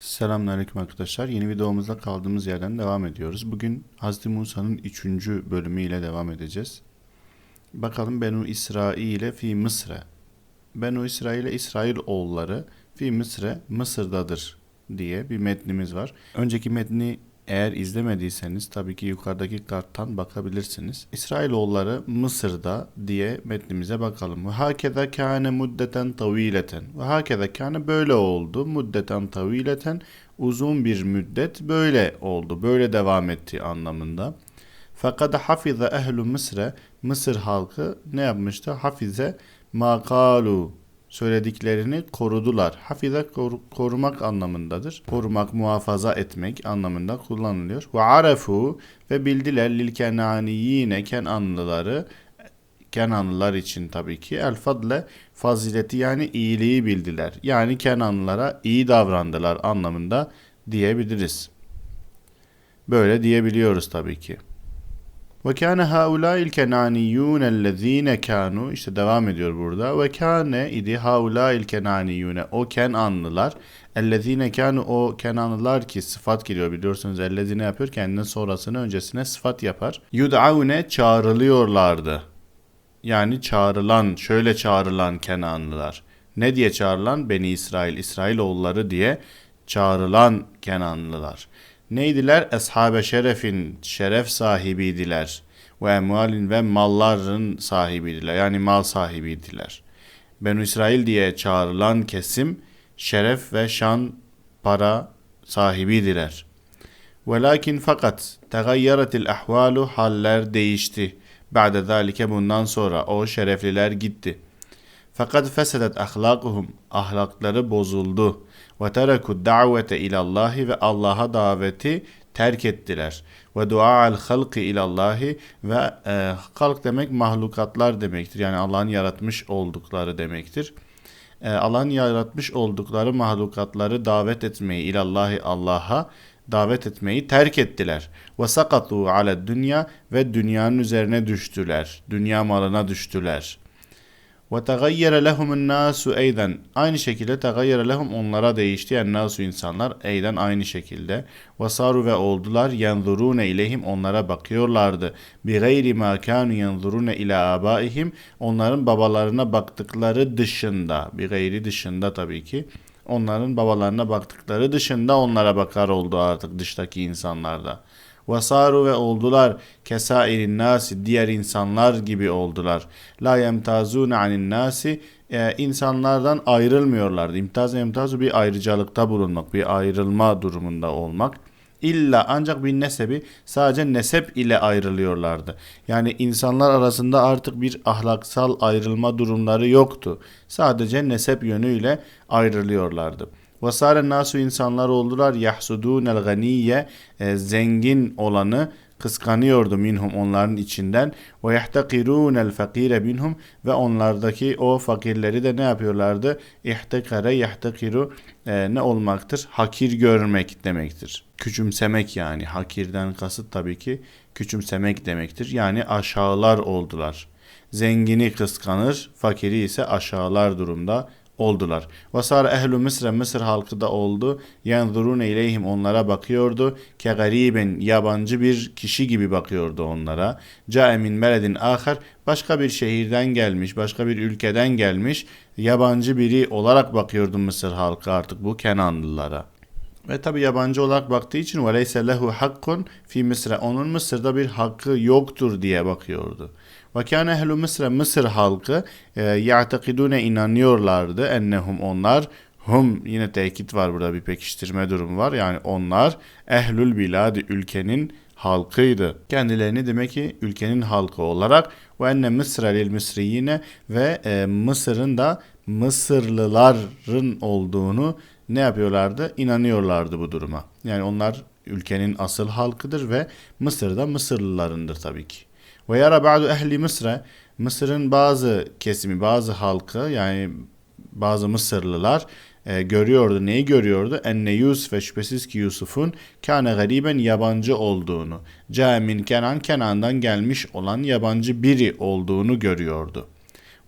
Selamünaleyküm arkadaşlar. Yeni videomuzda kaldığımız yerden devam ediyoruz. Bugün Hz. Musa'nın 3. bölümü ile devam edeceğiz. Bakalım Benu İsrail'e fi Mısır'e. Benu İsrail'e İsrail oğulları fi Mısır'e Mısır'dadır diye bir metnimiz var. Önceki metni eğer izlemediyseniz tabii ki yukarıdaki karttan bakabilirsiniz. İsrailoğulları Mısır'da diye metnimize bakalım. Ve hakeza kâne muddeten tavileten. Ve hakeza kâne böyle oldu. Muddeten tavileten uzun bir müddet böyle oldu. Böyle devam etti anlamında. Fakat hafize ehlu Mısır'e Mısır halkı ne yapmıştı? Hafize makalu söylediklerini korudular. Hafize koru- korumak anlamındadır. Korumak, muhafaza etmek anlamında kullanılıyor. Ve arefu ve bildiler lil kenaniyine Kenanlıları Kenanlılar için tabii ki el fadle fazileti yani iyiliği bildiler. Yani Kenanlılara iyi davrandılar anlamında diyebiliriz. Böyle diyebiliyoruz tabii ki. Ve kâne haulâil kenâniyyûne ellezîne kânû işte devam ediyor burada. Ve kâne idi haulâil kenâniyyûne o Kenanlılar ellezîne kânû o Kenanlılar ki sıfat geliyor biliyorsunuz ellezîne yapıyor kendinden sonrasını öncesine sıfat yapar. Yud'avne çağrılıyorlardı. Yani çağrılan şöyle çağrılan Kenanlılar. Ne diye çağrılan? Beni İsrail, İsrailoğulları diye çağrılan Kenanlılar. Neydiler? Eshabe şerefin, şeref sahibiydiler. Ve emvalin ve malların sahibiydiler. Yani mal sahibiydiler. Benu İsrail diye çağrılan kesim şeref ve şan, para sahibiydiler. Velakin fakat tegayyeretil ahvalu haller değişti. Ba'de zalike bundan sonra o şerefliler gitti. Fakat fesedet ahlakuhum ahlakları bozuldu. Ve tereku davete ilallahi ve Allah'a daveti terk ettiler. Ve dua'al halki ilallahi ve e, halk demek mahlukatlar demektir. Yani Allah'ın yaratmış oldukları demektir. E, Allah'ın yaratmış oldukları mahlukatları davet etmeyi ilallahi Allah'a davet etmeyi terk ettiler. Ve sakatu ale dünya ve dünyanın üzerine düştüler. Dünya malına düştüler. Ve tegayyere lehumun nasu eyden. Aynı şekilde tegayyere lehum onlara değişti. Yani nasu insanlar eyden aynı şekilde. Ve saru ve oldular yenzurune ileyhim onlara bakıyorlardı. Bi gayri ma kanu yenzurune ila abaihim. Onların babalarına baktıkları dışında. Bi gayri dışında tabii ki. Onların babalarına baktıkları dışında onlara bakar oldu artık dıştaki insanlarda. Vasaru ve oldular kesairin nasi diğer insanlar gibi oldular. La yemtazune anin nasi e, insanlardan ayrılmıyorlardı. İmtaz emtazu bir ayrıcalıkta bulunmak, bir ayrılma durumunda olmak. İlla ancak bir nesebi sadece nesep ile ayrılıyorlardı. Yani insanlar arasında artık bir ahlaksal ayrılma durumları yoktu. Sadece nesep yönüyle ayrılıyorlardı. Vasare nasu insanlar oldular yahsudunel ganiye e, zengin olanı kıskanıyordu minhum onların içinden ve yahtakirunel fakire minhum ve onlardaki o fakirleri de ne yapıyorlardı? İhtekare yahtakiru e, ne olmaktır? Hakir görmek demektir. Küçümsemek yani hakirden kasıt tabii ki küçümsemek demektir. Yani aşağılar oldular. Zengini kıskanır, fakiri ise aşağılar durumda oldular. Vasar ehlu Mısır Mısır halkı da oldu. Yanzurun ileyhim onlara bakıyordu. Ke gariben yabancı bir kişi gibi bakıyordu onlara. Cae min meredin ahar başka bir şehirden gelmiş, başka bir ülkeden gelmiş yabancı biri olarak bakıyordu Mısır halkı artık bu Kenanlılara. Ve tabi yabancı olarak baktığı için veleyse lehu hakkun fi Mısır'a onun Mısır'da bir hakkı yoktur diye bakıyordu. Kâne ehlu Mısır'a Mısır halkı e, inanıyorlardı ennehum onlar hum yine tekit var burada bir pekiştirme durumu var. Yani onlar ehlül biladi ülkenin halkıydı. Kendilerini demek ki ülkenin halkı olarak ve enne Mısra lil Mısriyine ve Mısır'ın da Mısırlıların olduğunu ne yapıyorlardı? İnanıyorlardı bu duruma. Yani onlar ülkenin asıl halkıdır ve Mısır'da Mısırlılarındır tabii ki. Ve yara ba'du ehli Mısır'a Mısır'ın bazı kesimi, bazı halkı yani bazı Mısırlılar e, görüyordu. Neyi görüyordu? Enne Yusuf ve şüphesiz ki Yusuf'un kâne gariben yabancı olduğunu, Câmin Kenan Kenan'dan gelmiş olan yabancı biri olduğunu görüyordu.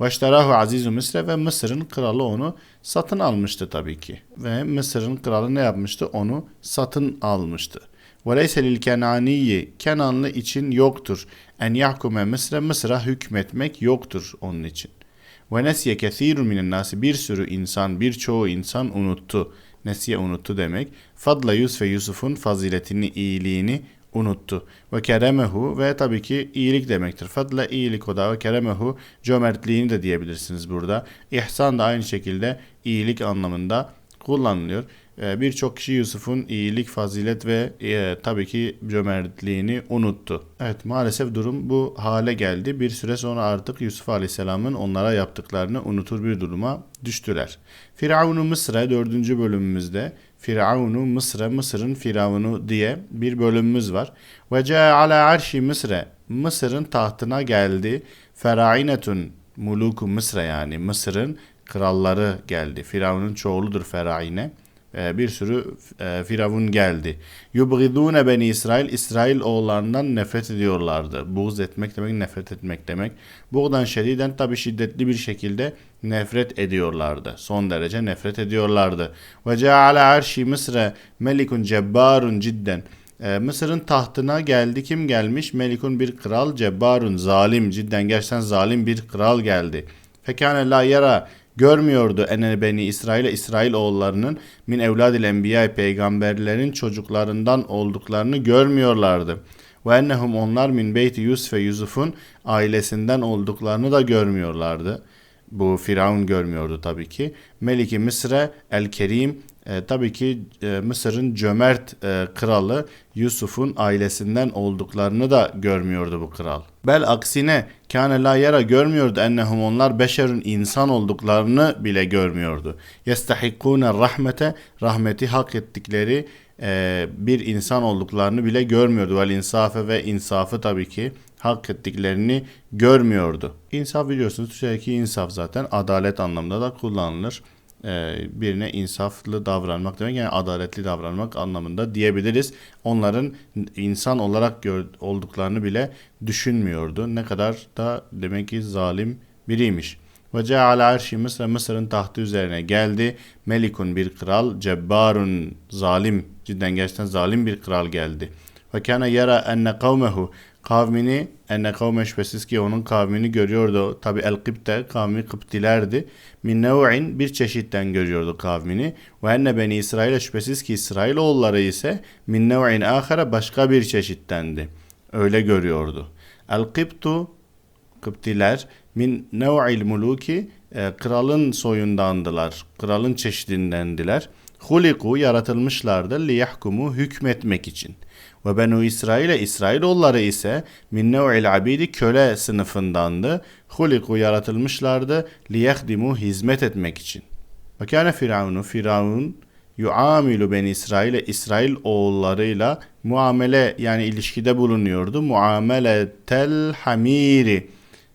Veşterahu azizu Mısır ve Mısır'ın kralı onu satın almıştı tabii ki. Ve Mısır'ın kralı ne yapmıştı? Onu satın almıştı. وَلَيْسَ لِلْكَنَانِيِّ Kenanlı için yoktur. En yahkume Mısır'a Mısır'a hükmetmek yoktur onun için. Ve nesiye kethirun minen nasi bir sürü insan, birçoğu insan unuttu. Nesiye unuttu demek. Fadla Yusuf ve Yusuf'un faziletini, iyiliğini unuttu. Ve keremehu ve tabii ki iyilik demektir. Fadla iyilik o da ve keremehu cömertliğini de diyebilirsiniz burada. İhsan da aynı şekilde iyilik anlamında kullanılıyor. Ee, Birçok kişi Yusuf'un iyilik, fazilet ve e, tabii ki cömertliğini unuttu. Evet maalesef durum bu hale geldi. Bir süre sonra artık Yusuf Aleyhisselam'ın onlara yaptıklarını unutur bir duruma düştüler. Firavunu Mısır'a dördüncü bölümümüzde Firavunu Mısır'a Mısır'ın Firavunu diye bir bölümümüz var. Ve ca ala arşi Mısır'a Mısır'ın tahtına geldi. Ferainetun muluku Mısır'a yani Mısır'ın kralları geldi. Firavun'un çoğuludur Feraine. Ee, bir sürü e, firavun geldi. Yubgidune beni İsrail, İsrail oğullarından nefret ediyorlardı. Buğz etmek demek, nefret etmek demek. Buğdan şediden tabi şiddetli bir şekilde nefret ediyorlardı. Son derece nefret ediyorlardı. Ve ceale arşi Mısır'a melikun cebbarun cidden. Ee, Mısır'ın tahtına geldi. Kim gelmiş? Melikun bir kral, cebbarun, zalim, cidden gerçekten zalim bir kral geldi. Fekane la yara görmüyordu ene beni İsrail'e İsrail oğullarının min evladil enbiya peygamberlerin çocuklarından olduklarını görmüyorlardı. Ve ennehum onlar min beyti Yusuf ve Yusuf'un ailesinden olduklarını da görmüyorlardı. Bu Firavun görmüyordu tabii ki. Meliki Mısır'e El Kerim e, tabii ki e, Mısır'ın cömert e, kralı Yusuf'un ailesinden olduklarını da görmüyordu bu kral. Bel aksine kâne la yara görmüyordu ennehum onlar beşerun insan olduklarını bile görmüyordu. Yestahikkûne rahmete rahmeti hak ettikleri e, bir insan olduklarını bile görmüyordu. Vel insafı ve insafı tabii ki hak ettiklerini görmüyordu. İnsaf biliyorsunuz Türkçedeki insaf zaten adalet anlamında da kullanılır birine insaflı davranmak demek yani adaletli davranmak anlamında diyebiliriz. Onların insan olarak olduklarını bile düşünmüyordu. Ne kadar da demek ki zalim biriymiş. Ve ceale arşi Mısır Mısır'ın tahtı üzerine geldi. Melikun bir kral, cebbarun zalim, cidden gerçekten zalim bir kral geldi. Ve kana yara enne kavmehu kavmini enne kavme şüphesiz ki onun kavmini görüyordu. Tabi el kıpte kavmi kıptilerdi. Min nev'in bir çeşitten görüyordu kavmini. Ve enne beni İsrail'e şüphesiz ki İsrail oğulları ise min nev'in ahara başka bir çeşittendi. Öyle görüyordu. El kıptu Kıptiler min nev'il muluki e, kralın soyundandılar. Kralın çeşidindendiler. Huliku yaratılmışlardı liyahkumu hükmetmek için. Ve benu İsrail'e İsrailoğulları ise min nev'il abidi köle sınıfındandı. Huliku yaratılmışlardı liyahdimu hizmet etmek için. Ve kâne firavunu firavun yuamilu ben İsrail'e İsrail oğullarıyla muamele yani ilişkide bulunuyordu. Muamele tel hamiri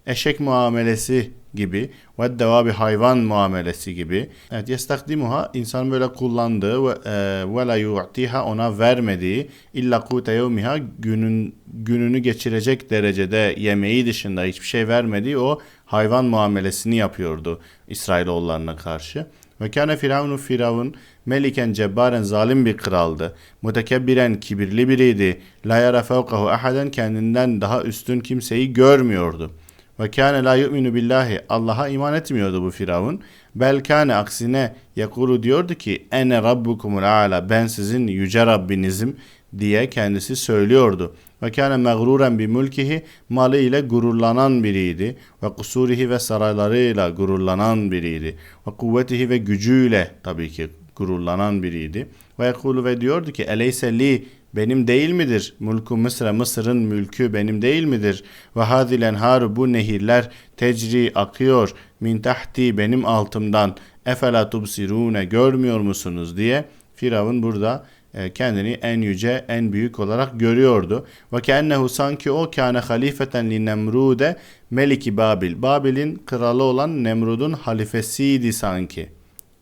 eşek muamelesi gibi ve devabi hayvan muamelesi gibi. Evet yestakdimuha insan böyle kullandığı ve e, ve la yu'tiha ona vermediği illa kute yevmiha günün gününü geçirecek derecede yemeği dışında hiçbir şey vermediği o hayvan muamelesini yapıyordu İsrailoğullarına karşı. Ve kâne firavunu firavun meliken cebbaren zalim bir kraldı. Mutekebbiren kibirli biriydi. La yara fevkahu ahaden kendinden daha üstün kimseyi görmüyordu.'' Ve kâne la yu'minu billahi. Allah'a iman etmiyordu bu Firavun. Bel kâne aksine yakulu diyordu ki ene rabbukumul a'la ben sizin yüce Rabbinizim diye kendisi söylüyordu. Ve kâne mağruren bi mülkihi malı ile gururlanan biriydi. Ve kusurihi ve saraylarıyla gururlanan biriydi. Ve kuvvetihi ve gücüyle tabii ki gururlanan biriydi. Ve yakulu ve diyordu ki eleyse li benim değil midir? Mulku Mısır'a Mısır'ın mülkü benim değil midir? Ve hadil enharu bu nehirler tecri akıyor min tahti benim altımdan efela tubsirune görmüyor musunuz diye Firavun burada e, kendini en yüce, en büyük olarak görüyordu. Ve kennehu sanki o kâne halifeten li Nemrude meliki Babil. Babil'in kralı olan Nemrud'un halifesiydi sanki.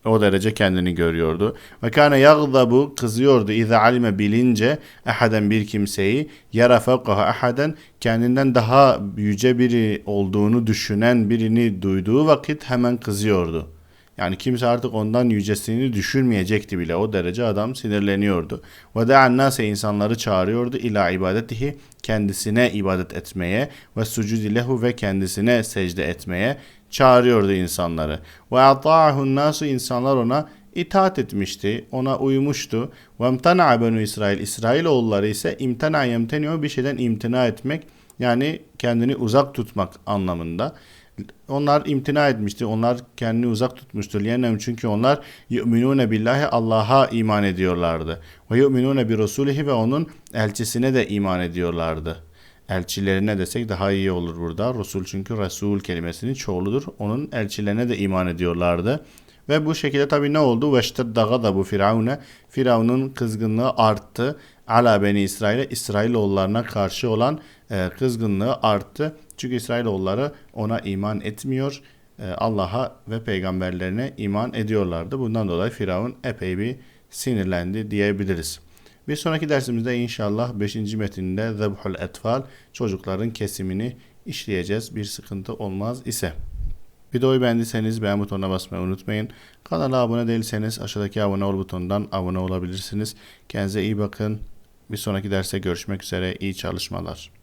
O derece kendini görüyordu. Ve kâne yagzabu kızıyordu iza alime bilince ehaden bir kimseyi yara fevkaha ehaden kendinden daha yüce biri olduğunu düşünen birini duyduğu vakit hemen kızıyordu. Yani kimse artık ondan yücesini düşürmeyecekti bile. O derece adam sinirleniyordu. Ve da'an nase insanları çağırıyordu ila ibadetihi kendisine ibadet etmeye ve sucudi lehu ve kendisine secde etmeye çağırıyordu insanları. Ve ata'ahun nasu insanlar ona itaat etmişti, ona uymuştu. Ve imtana'a benu İsrail, İsrailoğulları ise imtana yemteniyor bir şeyden imtina etmek yani kendini uzak tutmak anlamında. Onlar imtina etmişti. Onlar kendini uzak tutmuştur. Liyennem çünkü onlar yu'minune billahi Allah'a iman ediyorlardı. Ve yu'minune bi rasulihi ve onun elçisine de iman ediyorlardı. Elçilerine desek daha iyi olur burada. Resul çünkü Resul kelimesinin çoğuludur. Onun elçilerine de iman ediyorlardı. Ve bu şekilde tabi ne oldu? Veşted daga da bu Firavun'e. Firavun'un kızgınlığı arttı. Ala beni İsrail'e İsrailoğullarına karşı olan e, kızgınlığı arttı. Çünkü İsrailoğulları ona iman etmiyor. E, Allah'a ve peygamberlerine iman ediyorlardı. Bundan dolayı Firavun epey bir sinirlendi diyebiliriz. Bir sonraki dersimizde inşallah 5. metinde Zebhul Etfal çocukların kesimini işleyeceğiz. Bir sıkıntı olmaz ise. Videoyu beğendiyseniz beğen butonuna basmayı unutmayın. Kanala abone değilseniz aşağıdaki abone ol butonundan abone olabilirsiniz. Kendinize iyi bakın. Bir sonraki derste görüşmek üzere. İyi çalışmalar.